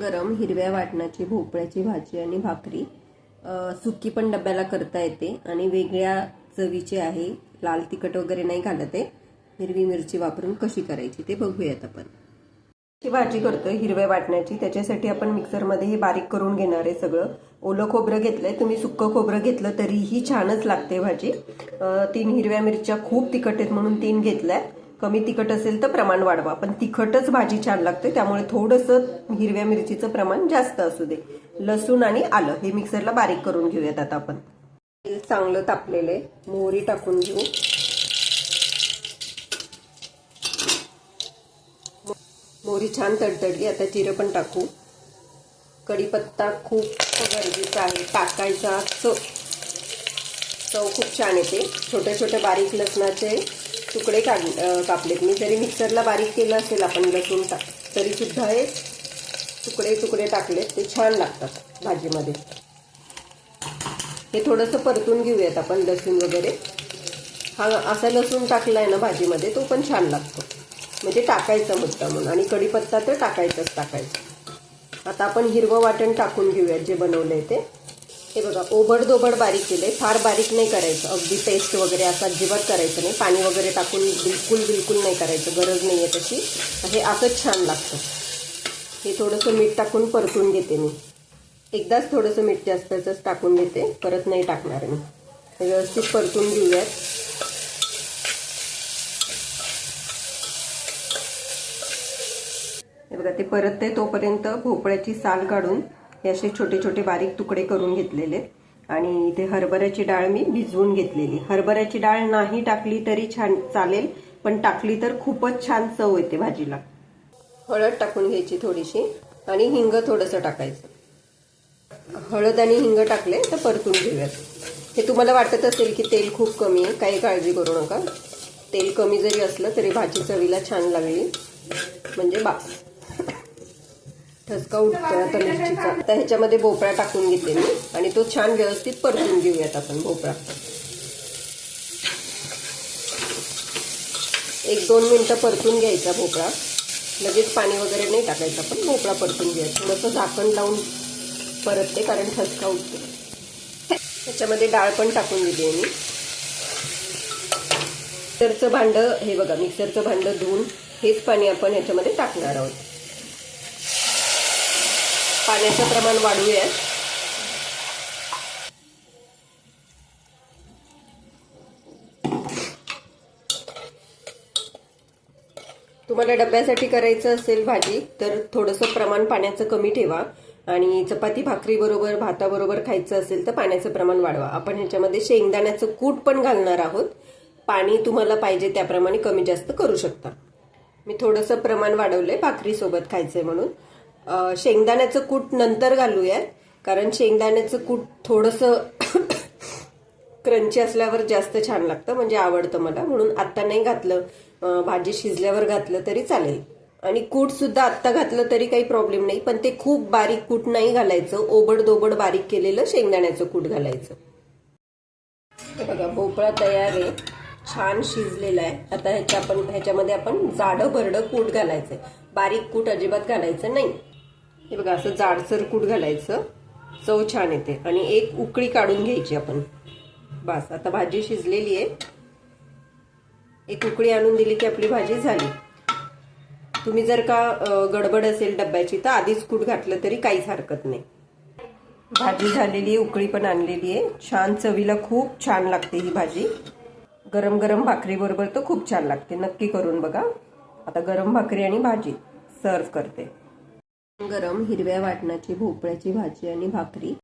गरम हिरव्या वाटणाची भोपळ्याची भाजी आणि भाकरी सुकी पण डब्याला करता येते आणि वेगळ्या चवीची आहे. लाल तिखट वगैरे नाही घालत आहे. हिरवी मिरची वापरून कशी करायची ते बघूयात आपण. ही भाजी करतो हिरव्या वाटण्याची त्याच्यासाठी आपण मिक्सरमध्ये हे बारीक करून घेणार आहे सगळं. ओलं खोबरं घेतलंय तुम्ही सुक्कं खोबरं घेतलं तरीही छानच लागते भाजी. तीन हिरव्या मिरच्या खूप तिखट आहेत म्हणून तीन घेतल्या कमी तिखट असेल तर प्रमाण वाढवा. पण तिखटच भाजी छान लागते त्यामुळे थोडंसं हिरव्या मिरचीचं प्रमाण जास्त असू दे. लसूण आणि आलं हे मिक्सरला बारीक करून घेऊयात आता आपण. तेल चांगलं तापलेलं आहे. मोहरी टाकून घेऊ. मोहरी छान तडतडली आता जिरं पण टाकू. कढीपत्ता खूप गरजेचा आहे. टाकायचा चव. चव खूप छान येते. छोट्या छोट्या बारीक लसणाचे तुकडे काढ कापलेत. मी जरी मिक्सरला बारीक केलं असेल आपण लसूण टाक तरी सुद्धा हे तुकडे तुकडे टाकलेत. ते छान लागतात भाजीमध्ये. हे थोडंसं परतून घेऊयात आपण लसूण वगैरे. हा असा लसूण टाकलाय ना भाजीमध्ये तो पण छान लागतो. म्हणजे टाकायचा मुद्दा म्हणून. आणि कढीपत्ता तर टाकायचाच टाकायचा. आता आपण हिरवं वाटण टाकून घेऊयात जे बनवलंय ते. हे बघा ओबड दोबड बारीक केले फार बारीक नाही करायचं. अगदी पेस्ट वगैरे असं अजिबात करायचं नाही. पाणी वगैरे टाकून बिलकुल बिलकुल नाही करायचं. गरज नाही आहे तशी हे असंच छान लागतं. हे थोडंसं मीठ टाकून परतून घेते मी. एकदाच थोडंसं मीठ जास्तच टाकून घेते परत नाही टाकणार मी. हे व्यवस्थित परतून घेऊयात. हे बघा ते परत ते तोपर्यंत भोपळ्याची साल काढून हे असे छोटे छोटे बारीक तुकडे करून घेतलेले. आणि इथे हरभऱ्याची डाळ मी भिजवून घेतलेली. हरभऱ्याची डाळ नाही टाकली तरी छान चालेल पण टाकली तर खूपच छान चव येते भाजीला. हळद टाकून घ्यायची थोडीशी आणि हिंग थोडंसं टाकायचं. हळद आणि हिंग टाकले तर परतून घेऊयात. हे तुम्हाला वाटत असेल की तेल खूप कमी आहे काही काळजी करू नका. तेल कमी जरी असलं तरी भाजी चवीला छान लागली. म्हणजे बास. ठसका उठतो आता मिरचीचा. आता ह्याच्यामध्ये भोपळा टाकून घेते मी आणि तो छान व्यवस्थित परतून घेऊयात आपण भोपळा. एक दोन मिनटं परतून घ्यायचा भोपळा. लगेच पाणी वगैरे नाही टाकायचं आपण भोपळा परतून घ्यायचा थोडंसं झाकण लावून परतते कारण ठसका उठतो त्याच्यामध्ये डाळ पण टाकून दिली आहे मी. मिक्सरचं भांडं हे बघा मिक्सरचं भांडं धुवून हेच पाणी आपण ह्याच्यामध्ये टाकणार आहोत. पाण्याचं प्रमाण वाढवूया. तुम्हाला डब्यासाठी करायचं असेल भाजी तर थोडंसं प्रमाण पाण्याचं कमी ठेवा. आणि चपाती भाकरीबरोबर भाताबरोबर खायचं असेल तर पाण्याचं प्रमाण वाढवा. आपण ह्याच्यामध्ये शेंगदाण्याचं कूट पण घालणार आहोत. पाणी तुम्हाला पाहिजे त्याप्रमाणे कमी जास्त करू शकता. मी थोडंसं प्रमाण वाढवलं आहे भाकरीसोबत खायचं आहे म्हणून. शेंगदाण्याचं कूट नंतर घालूयात. कारण शेंगदाण्याचं कूट थोडंसं क्रंची असल्यावर जास्त छान लागतं म्हणजे आवडतं मला. म्हणून आत्ता नाही घातलं. भाजी शिजल्यावर घातलं तरी चालेल. आणि कूट सुद्धा आत्ता घातलं तरी काही प्रॉब्लेम नाही. पण ते खूप बारीक कूट नाही घालायचं. ओबड दोबड बारीक केलेलं शेंगदाण्याचं कूट घालायचं. हे बघा भोपळा तयार आहे. छान शिजलेला आहे. आता ह्याच्या आपण ह्याच्यामध्ये आपण जाडं भरडं कूट घालायचंय. बारीक कूट अजिबात घालायचं नाही. हे बघा असं जाडसर कूट घालायचं. चव छान येते. आणि एक उकळी काढून घ्यायची आपण. बस आता भाजी शिजलेली आहे. एक उकळी आणून दिली की आपली भाजी झाली. तुम्ही जर का गडबड असेल डब्याची तर आधीच कूट घातलं तरी काहीच हरकत नाही. भाजी झालेली आहे उकळी पण आणलेली आहे. छान चवीला खूप छान लागते ही भाजी. गरम गरम भाकरीबरोबर तर खूप छान लागते. नक्की करून बघा. आता गरम भाकरी आणि भाजी. सर्व करते. गरम हिरव्या वाटणाची भोपळ्याची भाजी आणि भाकरी.